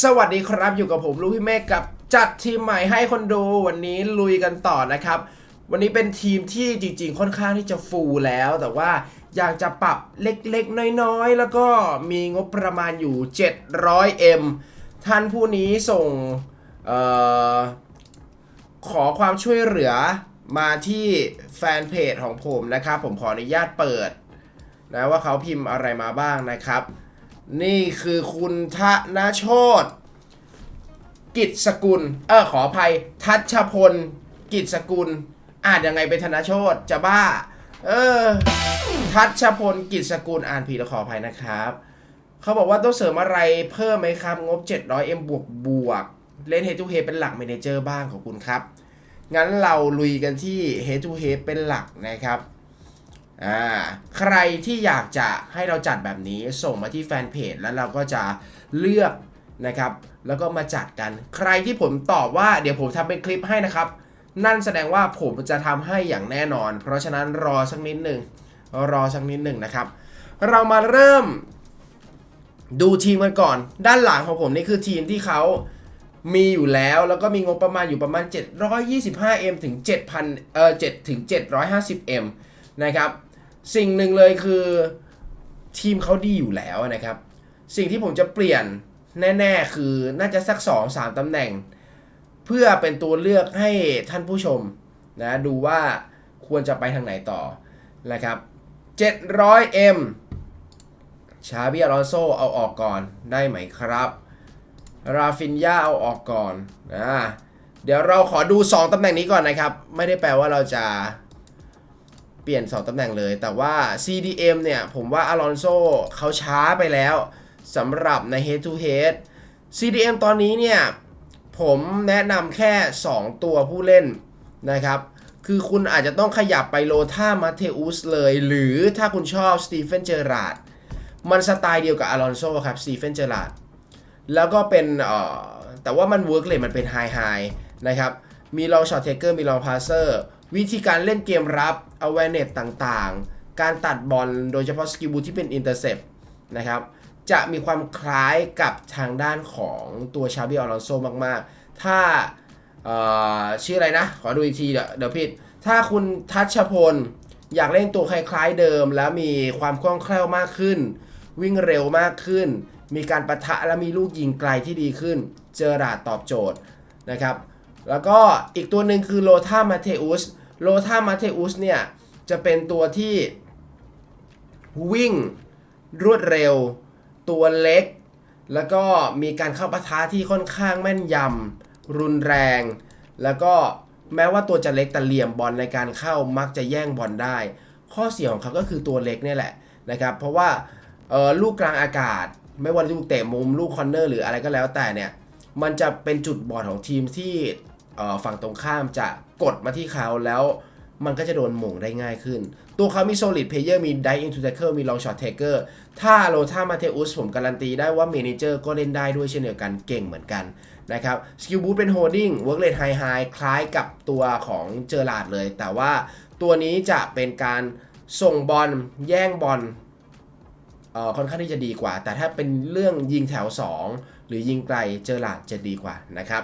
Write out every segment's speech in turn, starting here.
สวัสดีครับอยู่กับผมลูกพี่เมฆกับจัดทีมใหม่ให้คนดูวันนี้ลุยกันต่อนะครับ วันนี้เป็นทีมที่จริงๆ ค่อนข้างที่จะฟูลแล้ว แต่ว่าอยากจะปรับเล็กๆ น้อยๆ แล้วก็มีงบประมาณอยู่ 700M ท่านผู้นี้ส่งออขอความช่วยเหลือมาที่แฟนเพจของผมนะครับ ผมขออนุญาตเปิดนะว่าเขาพิมพ์อะไรมาบ้างนะครับ นี่คือคุณธนโชตกิจสกุล เออขออภัย ทัชพล กิจสกุล อ่านยังไงเป็นธนโชตจะบ้า เออ ทัชพล กิจสกุล อ่านผิดแล้วขออภัยนะครับ เขาบอกว่าต้องเสริมอะไรเพิ่มไหมครับ งบ 700M บวกบวก เล่น Head to Head เป็นหลัก m ม n เจอร์บ้างของคุณครับ งั้นเราลุยกันที่ Head to Head เป็นหลักนะครับ อ่าใครที่อยากจะให้เราจัดแบบนี้ส่งมาที่แฟนเพจแล้วเราก็จะเลือกนะครับแล้วก็มาจัดกัน ใครที่ผมตอบว่าเดี๋ยวผมทำเป็นคลิปให้นะครับ นั่นแสดงว่าผมจะทำให้อย่างแน่นอน เพราะฉะนั้นรอสักนิดหนึ่งรอสักนิดหนึ่งนะครับ เรามาเริ่มดูทีมกันก่อน ด้านหลังของผมนี่คือทีมที่เขามีอยู่แล้วแล้วก็มีงบประมาณอยู่ประมาณ 725M ถึง7,000เอ่อ7ถึง 750M นะครับ สิ่งหนึ่งเลยคือทีมเขาดีอยู่แล้วนะครับ สิ่งที่ผมจะเปลี่ยนแน่ ๆ คือน่าจะสัก 2 3ตำแหน่ง เพื่อเป็นตัวเลือกให้ท่านผู้ชมนะดูว่าควรจะไปทางไหนต่อนะครับ 700M ชาบิอลอนโซเอาออกก่อนได้ไหมครับ ราฟินยาเอาออกก่อนอ่าเดี๋ยวเราขอดู 2ตำแหน่งนี้ก่อนนะครับ ไม่ได้แปลว่าเราจะ เปลี่ยน 2ตำแหน่งเลย แต่ว่า CDM เนี่ย ผมว่าอลอนโซเขาช้าไปแล้วสำหรับใน Head to Head CDM ตอนนี้เนี่ย ผมแนะนำแค่ 2 ตัวผู้เล่นนะครับ คือคุณอาจจะต้องขยับไปโลท่ามาเทอุสเลย หรือถ้าคุณชอบสตีเฟนเจอราดมันสไตล์เดียวกับอลอนโซครับสตีเฟนเจอราดแล้วก็เป็นเอ่อแต่ว่ามันเวิร์กเลยมันเป็นไฮไฮนะครับ มีลองช็อตเทเกอร์มีลองพาสเซอร์ วิธีการเล่นเกมรับ awareness ต่างๆ การตัดบอลโดยเฉพาะสกิลบูที่เป็น intercept นะครับ จะมีความคล้ายกับทางด้านของตัวชาบิอลอนโซมากๆ ถ้าเอ่อชื่ออะไรนะ ขอดูอีกทีเดี๋ยวเดี๋ยวผิด ถ้าคุณทัชพล อยากเล่นตัวคล้ายๆเดิม แล้วมีความคล่องแคล่วมากขึ้น วิ่งเร็วมากขึ้น มีการประทะและมีลูกยิงไกลที่ดีขึ้น เจอราดตอบโจทย์นะครับ แล้วก็อีกตัวหนึ่งคือโลธามาเทอุส โลธามาเทอุสเนี่ย จะเป็นตัวที่วิ่งรวดเร็ว ตัวเล็ก แล้วก็มีการเข้าปะทะที่ค่อนข้างแม่นยำรุนแรง แล้วก็แม้ว่าตัวจะเล็กแต่เหลี่ยมบอลในการเข้ามักจะแย่งบอลได้ ข้อเสียของเขาก็คือตัวเล็กนี่แหละนะครับ เพราะว่าออลูกกลางอากาศ ไม่ว่าลูกเตะมุมลูกคอนเนอร์หรืออะไรก็แล้วแต่เนี่ยมันจะเป็นจุดบอดของทีมที่ออฝั่งตรงข้ามจะ กดมาที่เขาแล้วมันก็จะโดนหม่งได้ง่ายขึ้น ตัวเขามี solid player มี die into tackle มี long shot taker ถ้าโรธามาเทอุสผมการันตีได้ว่า manager ก็เล่นได้ด้วยเช่นเดียวกันเก่งเหมือนกันนะครับ skill boot เป็น holding work rate high high คล้ายกับตัวของเจอราดเลย แต่ว่าตัวนี้จะเป็นการส่งบอลแย่งบอลเอ่อค่อนข้างที่จะดีกว่า แต่ถ้าเป็นเรื่องยิงแถว 2 หรือยิงไกลเจอหลาดจะดีกว่านะครับ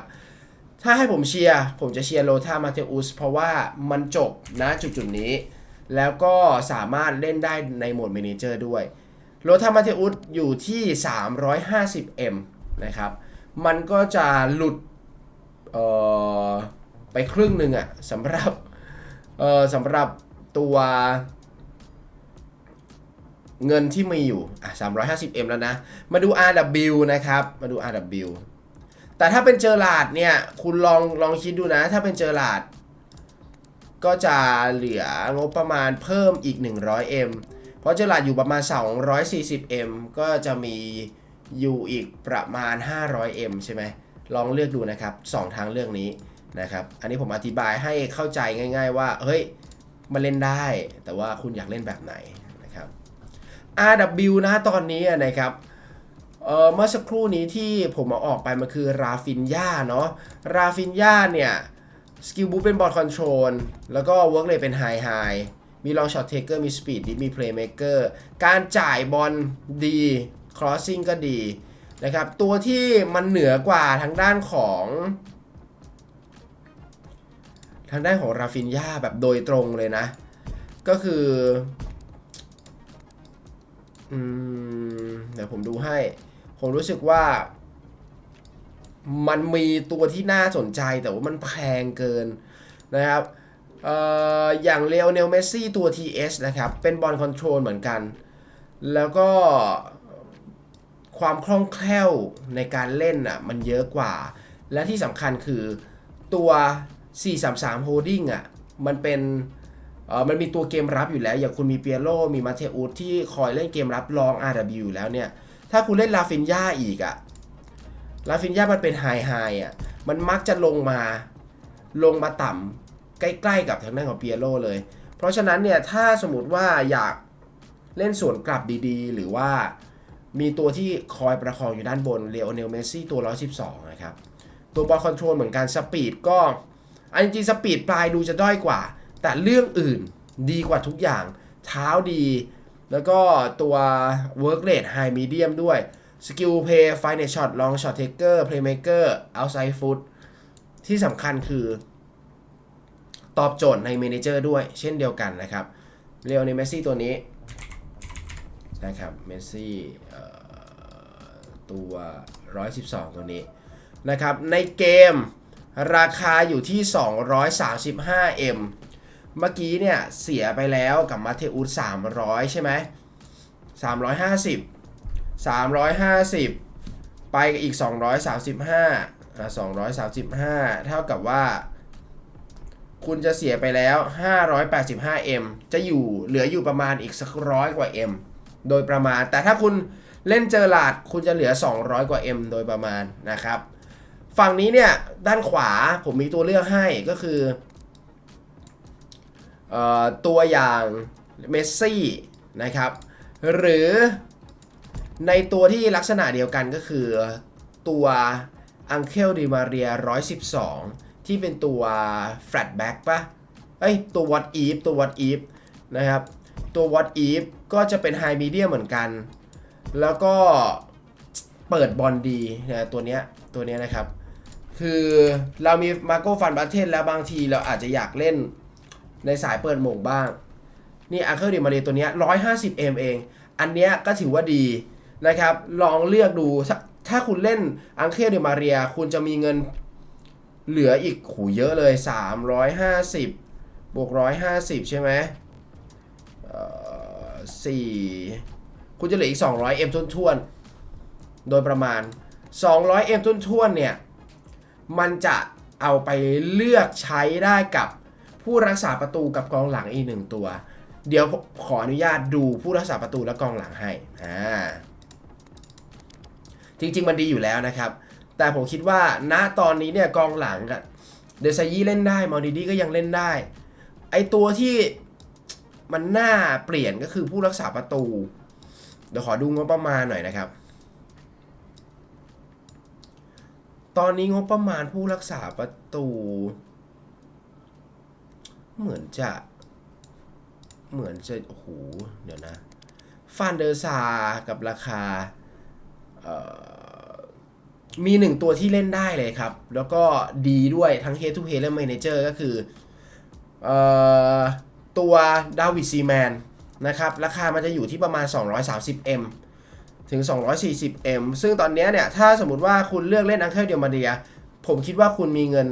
ถ้าให้ผมเชียร์ผมจะเชียร์โลธามาเทอุสเพราะว่ามันจบนะจุดจุดๆนี้ แล้วก็สามารถเล่นได้ในโหมด m ม n เจอร์ด้วยโลธามาเทอุสอยู่ที่ 350M นะครับ มันก็จะหลุดเออไปครึ่งหนึ่งอะสำหรับเออสำหรับตัวเงินที่มีอยู่อะ 350M แล้วนะ มาดู RW นะครับ มาดู RW แต่ถ้าเป็นเจอหลาดเนี่ย คุณลองลองคิดดูนะ ถ้าเป็นเจอหลาด ก็จะเหลืองบประมาณเพิ่มอีก 100M เพราะเจอหลาดอยู่ประมาณ 240M ก็จะมีอยู่อีกประมาณ 500M ใช่ไหมลองเลือกดูนะครับ 2 ทางเลือกนี้นะครับ อันนี้ผมอธิบายให้เข้าใจง่าย ๆ ว่า เฮ้ยมาเล่นได้ แต่ว่าคุณอยากเล่นแบบไหนนะครับ RW นะตอนนี้นะครับ เออเมื่อสักครู่นี้ที่ผมเอาออกไปมันคือราฟินยาเนาะราฟินยาเนี่ยสกิลบูเป็นบอลคอนโทรลแล้วก็เวิร์กเลยเป็นไฮไฮมีลองช็อตเทเกอร์มีสปีดดีมีเพลย์เม k เกอร์การจ่ายบอลดีครอสซิ่งก็ดีนะครับ ตัวที่มันเหนือกว่าทางด้านของ ทางด้านของราฟินยาแบบโดยตรงเลยนะ ก็คืออืมเดี๋ยวผมดูให้ ผมรู้สึกว่า มันมีตัวที่น่าสนใจแต่ว่ามันแพงเกินนะครับอออย่างเลโอเนลเมสซี่ตัว TS นะครับ เป็นบอลคอนโทรลเหมือนกัน แล้วก็ความคล่องแคล่วในการเล่นอะมันเยอะกว่า และที่สำคัญคือตัว 433 Holding อะมันเป็นมันมีตัวเกมรับอยู่แล้ว อย่างคุณมีเปียโรมีมาเทอุสที่คอยเล่นเกมรับรอง RW อยู่แล้วเนี่ย ถ้าคุณเล่นลาฟินยาอีกอะลาฟินยามันเป็นไฮไฮอะมันมักจะลงมาลงมาต่ำใกล้ๆกับทางด้านของเปียโรเลย เพราะฉะนั้นเนี่ยถ้าสมมติว่าอยากเล่นสวนกลับดีๆ หรือว่ามีตัวที่คอยประคองอยู่ด้านบนเลโอเนลเมซี่ตัว 112 นะครับ ตัวบอลคอนโทรลเหมือนกันสปีดก็ อันจริงสปีดปลายดูจะด้อยกว่า แต่เรื่องอื่นดีกว่าทุกอย่าง เท้าดี แล้วก็ตัว work rate high medium ด้วย skill play fine shot long shot taker playmaker outside foot ที่สำคัญคือ ตอบโจทย์ใน manager ด้วยเช่นเดียวกันนะครับเรียวในเมสซี่ตัวนี้นะครับเมสซี่ตัว 112 ตัวนี้นะครับในเกมราคาอยู่ที่ 235M เมื่อกี้เนี่ยเสียไปแล้วกับมาเทอุส300ใช่ไหม350 350ไปอีก235อะ235เท่ากับว่า คุณจะเสียไปแล้ว 585M จะอยู่เหลืออยู่ประมาณอีกสักร้อยกว่า M โดยประมาณ แต่ถ้าคุณเล่นเจอหลาดคุณจะเหลือ 200 กว่า M โดยประมาณนะครับ ฝั่งนี้เนี่ย ด้านขวาผมมีตัวเลือกให้ก็คือ ตัวอย่างเมสซี่นะครับหรือในตัวที่ลักษณะเดียวกันก็คือตัวอังเคลดิมาเรีย 112 ที่เป็นตัวแฟลตแบ็กปะเอ้ย ตัว what if ตัว what if นะครับ ตัว what if ก็จะเป็น high medium เหมือนกัน แล้วก็เปิดบอลดีนะตัวเนี้ยตัวเนี้ยนะครับ คือเรามีมาโก้ฟันบัตเทนแล้วบางทีเราอาจจะอยากเล่น ในสายเปิดหมงบ้าง นี่อังเคิลดิมาเรียตัวนี้ย150 m เอง อันเนี้ยก็ถือว่าดีนะครับ ลองเลือกดูถ้าถ้าคุณเล่นอังเคิลดิมาเรีย คุณจะมีเงินเหลืออีกหูเยอะเลย 350 บวก 150 ใช่ไหมเอ่อ4คุณจะเหลืออีก 200 m ท้วนๆโดยประมาณ 200 m ท้วนๆเนี่ย มันจะเอาไปเลือกใช้ได้กับ ผู้รักษาประตูกับกองหลังอีกหนึ่งตัว เดี๋ยวขออนุญาตดูผู้รักษาประตูและกองหลังให้อ่าจริงๆมันดีอยู่แล้วนะครับ แต่ผมคิดว่าณตอนนี้เนี่ยกองหลังอะเดซายี่เล่นได้มอดิดี้ก็ยังเล่นได้ ไอตัวที่มันน่าเปลี่ยนก็คือผู้รักษาประตู เดี๋ยวขอดูงบประมาณหน่อยนะครับ ตอนนี้งบประมาณผู้รักษาประตู เหมือนจะ เหมือนจะ โอ้โห เดี๋ยวนะฟานเดอร์ซากับราคา มีหนึ่งตัวที่เล่นได้เลยครับ แล้วก็ดีด้วยทั้ง Head to Head และ Manager ก็คืออตัวดาวิดซีแมนนะครับ ราคามันจะอยู่ที่ประมาณ 230M ถึง 240M ซึ่งตอนนี้เนี่ย ถ้าสมมติว่าคุณเลือกเล่นอังเคิลเดียมาเดีย ผมคิดว่าคุณมีเงิน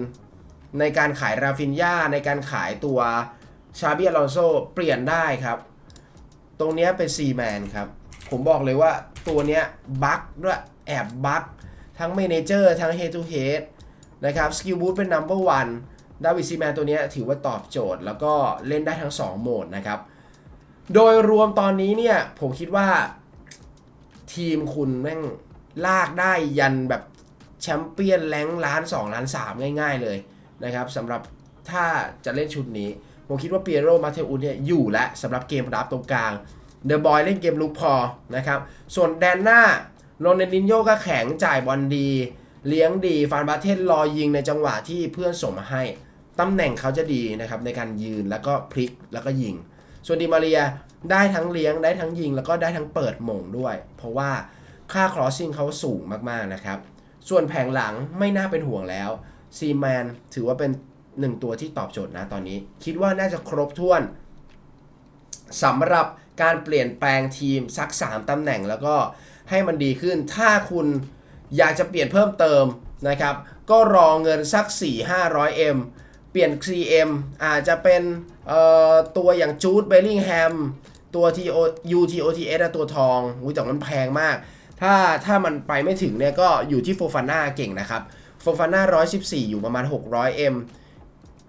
ในการขายราฟินยาในการขายตัวชาบิอลอนโซเปลี่ยนได้ครับ ตรงนี้เป็นซีแมนครับ ผมบอกเลยว่าตัวเนี้ยบั๊กด้วยแอบบั๊กทั้งเมนเจอร์ทั้ง Head to Head นะครับสกิลบู t เป็น Number One ดาวิดซีแมนตัวนี้ถือว่าตอบโจทย์ แล้วก็เล่นได้ทั้ง 2 โหมดนะครับ โดยรวมตอนนี้เนี่ย ผมคิดว่า ทีมคุณแม่งลากได้ยันแบบแชมเปี้ยนแรงล้าน 2 ล้าน 3 ง่าย ๆ เลย นะครับสำหรับถ้าจะเล่นชุดนี้ ผมคิดว่าเปียโรมาเทอุสเนี่ยอยู่และสำหรับเกมรับตรงกลางเดอะบอยเล่นเกมลุกพอนะครับส่วนแดนหน้าโรนนินโยก็แข็งจ่ายบอลดี เลี้ยงดีฟานบาเทนรอยิงในจังหวะที่เพื่อนส่งมาให้ตำแหน่งเขาจะดีนะครับในการยืนแล้วก็พลิกแล้วก็ยิง ส่วนดิมาเรียได้ทั้งเลี้ยงได้ทั้งยิง แล้วก็ได้ทั้งเปิดหม่งด้วย เพราะว่าค่า crossing เขาสูงมากๆนะครับ ส่วนแผงหลังไม่น่าเป็นห่วงแล้ว ซีแมนถือว่าเป็นหนึ่งตัวที่ตอบโจทย์นะตอนนี้ คิดว่าน่าจะครบถ้วนสำหรับการเปลี่ยนแปลงทีมสัก 3ตำแหน่งแล้วก็ให้มันดีขึ้น ถ้าคุณอยากจะเปลี่ยนเพิ่มเติมนะครับ ก็รอเงินสัก 4 500M เปลี่ยน CM อาจจะเป็นตัวอย่างจูดเบลลิงแฮมตัว TO UTOTS อะตัวทองอุ้ยแต่มันแพงมาก ถ้าถ้ามันไปไม่ถึงเนี่ยก็อยู่ที่โฟฟาน่าเก่งนะครับ ฟฟาน่า114 อยู่ประมาณ 600M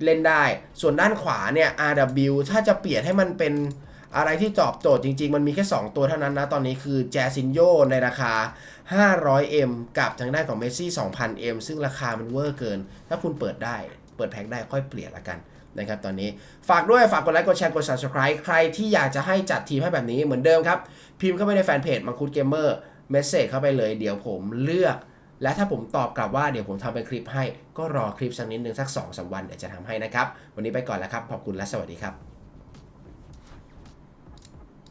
เล่นได้ ส่วนด้านขวาเนี่ย RW ถ้าจะเปลี่ยนให้มันเป็นอะไรที่ตอบโจทย์จริง ๆ มันมีแค่ 2 ตัวเท่านั้นนะ ตอนนี้คือแจซินโยในราคา 500M กับทางด้านของเมสซี่ 2,000M ซึ่งราคามันเวอร์เกิน ถ้าคุณเปิดได้ เปิดแพ็คได้ค่อยเปลี่ยนละกันนะครับตอนนี้ฝากด้วยฝากกดไลค์กดแชร์กด subscribe ใครที่อยากจะให้จัดทีมให้แบบนี้เหมือนเดิมครับ พิมพ์เข้าไปในแฟนเพจมังคุดเกมเมอร์เมสเซจเข้าไปเลยเดี๋ยวผมเลือก และถ้าผมตอบกลับว่าเดี๋ยวผมทำเป็นคลิปให้ ก็รอคลิปสักนิดนึงสัก2อสวันเดี๋ยวจะทำให้นะครับ วันนี้ไปก่อนแล้วครับ ขอบคุณและสวัสดีครับ